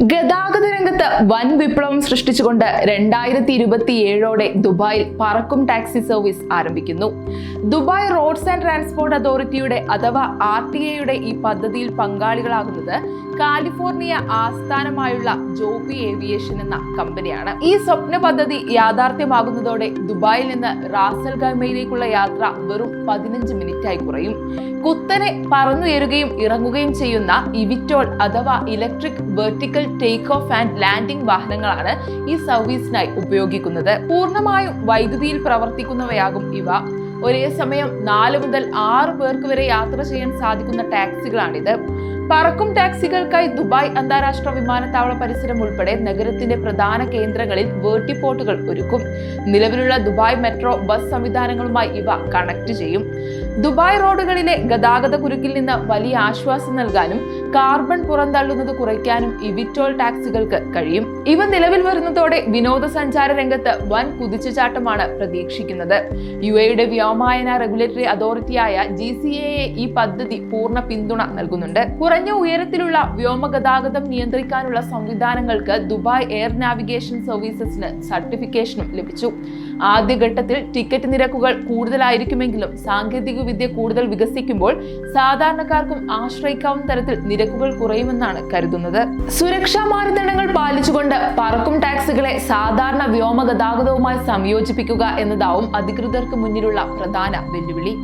ഗതാഗത രംഗത്ത് വൻ വിപ്ലവം സൃഷ്ടിച്ചുകൊണ്ട് രണ്ടായിരത്തി ഇരുപത്തി ഏഴോടെ ദുബായിൽ പറക്കും ടാക്സി സർവീസ് ആരംഭിക്കുന്നു. ദുബായ് റോഡ്സ് ആൻഡ് ട്രാൻസ്പോർട്ട് അതോറിറ്റിയുടെ അഥവാ ആർ ടി എയുടെ ഈ പദ്ധതിയിൽ പങ്കാളികളാകുന്നത് കാലിഫോർണിയ ആസ്ഥാനമായുള്ള ജോബി ഏവിയേഷൻ എന്ന കമ്പനിയാണ്. ഈ സ്വപ്ന പദ്ധതി യാഥാർത്ഥ്യമാകുന്നതോടെ ദുബായിൽ നിന്ന് റാസൽ ഗമയിലേക്കുള്ള യാത്ര വെറും പതിനഞ്ച് മിനിറ്റായി കുറയും. കുത്തനെ പറന്നുയരുകയും ഇറങ്ങുകയും ചെയ്യുന്ന ഇവിറ്റോൾ അഥവാ electric vertical take off and landing വാഹനങ്ങളാണ് ഈ സർവീസിനായി ഉപയോഗിക്കുന്നത്. പൂർണമായും വൈദ്യുതിയിൽ പ്രവർത്തിക്കുന്നവയാകും ഇവ. ഒരേ സമയം നാല് മുതൽ ആറ് പേർക്ക് വരെ യാത്ര ചെയ്യാൻ സാധിക്കുന്ന ടാക്സികളാണിത്. പറക്കും ടാക്സികൾക്കായി ദുബായ് അന്താരാഷ്ട്ര വിമാനത്താവള പരിസരം ഉൾപ്പെടെ നഗരത്തിന്റെ പ്രധാന കേന്ദ്രങ്ങളിൽ വേർട്ടിപ്പോട്ടുകൾ ഒരുക്കും. നിലവിലുള്ള ദുബായ് മെട്രോ ബസ് സംവിധാനങ്ങളുമായി ഇവ കണക്ട് ചെയ്യും. ദുബായ് റോഡുകളിലെ ഗതാഗത കുരുക്കിൽ നിന്ന് വലിയ ആശ്വാസം നൽകാനും കാർബൺ പുറന്തള്ളുന്നത് കുറയ്ക്കാനും ഇവിറ്റോൾ ടാക്സികൾക്ക് കഴിയും. ഇവ നിലവിൽ വരുന്നതോടെ വിനോദസഞ്ചാര രംഗത്ത് വൻ കുതിച്ചുചാട്ടമാണ് പ്രതീക്ഷിക്കുന്നത്. യു എയുടെ വ്യോമയാന റെഗുലേറ്ററി അതോറിറ്റിയായ ജി സി എ ഈ പദ്ധതി പൂർണ പിന്തുണ നൽകുന്നുണ്ട്. കുറഞ്ഞ ഉയരത്തിലുള്ള വ്യോമഗതാഗതം നിയന്ത്രിക്കാനുള്ള സംവിധാനങ്ങൾക്ക് ദുബായ് എയർ നാവിഗേഷൻ സർവീസസിന് സർട്ടിഫിക്കേഷനും ലഭിച്ചു. ആദ്യഘട്ടത്തിൽ ടിക്കറ്റ് നിരക്കുകൾ കൂടുതലായിരിക്കുമെങ്കിലും സാങ്കേതിക വിദ്യ കൂടുതൽ വികസിക്കുമ്പോൾ സാധാരണക്കാർക്കും ആശ്രയിക്കാവുന്ന തരത്തിൽ നിരക്കുകൾ കുറയുമെന്നാണ് കരുതുന്നത്. സുരക്ഷാ മാനദണ്ഡങ്ങൾ പാലിച്ചുകൊണ്ട് പറക്കും ടാക്സികളെ സാധാരണ വ്യോമഗതാഗതവുമായി സംയോജിപ്പിക്കുക എന്നതാവും അധികൃതർക്ക് മുന്നിലുള്ള പ്രധാന വെല്ലുവിളി.